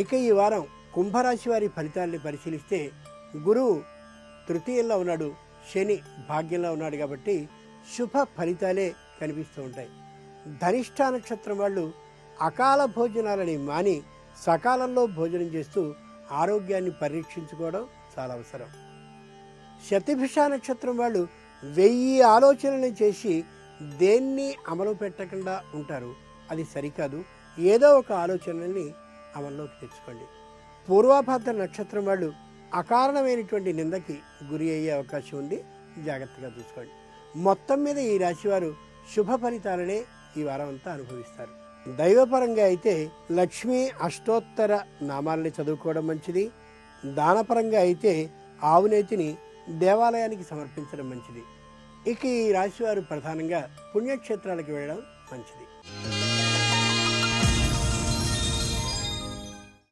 ఇక ఈ వారం కుంభరాశి వారి ఫలితాల్ని పరిశీలిస్తే గురువు తృతీయంలో ఉన్నాడు శని భాగ్యంలో ఉన్నాడు కాబట్టి శుభ ఫలితాలే కనిపిస్తూ ఉంటాయి. ధనిష్ట నక్షత్రం వాళ్ళు అకాల భోజనాలని మాని సకాలంలో భోజనం చేస్తూ ఆరోగ్యాన్ని పరీక్షించుకోవడం చాలా అవసరం. శతిభిష నక్షత్రం వాళ్ళు వెయ్యి ఆలోచనలు చేసి దేన్ని అమలు పెట్టకుండా ఉంటారు. అది సరికాదు. ఏదో ఒక ఆలోచనల్ని అమల్లోకి తెచ్చుకోండి. పూర్వాభాద్ర నక్షత్రం వాళ్ళు అకారణమైనటువంటి నిందకి గురి అయ్యే అవకాశం ఉంది. జాగ్రత్తగా చూసుకోండి. మొత్తం మీద ఈ రాశివారు శుభ ఫలితాలనే ఈ వారం అంతా అనుభవిస్తారు. దైవపరంగా అయితే లక్ష్మీ అష్టోత్తర నామాలని చదువుకోవడం మంచిది. దానపరంగా అయితే ఆవునేతిని దేవాలయానికి సమర్పించడం మంచిది. ఇక ఈ రాశివారు ప్రధానంగా పుణ్యక్షేత్రాలకు వెళ్ళడం మంచిది.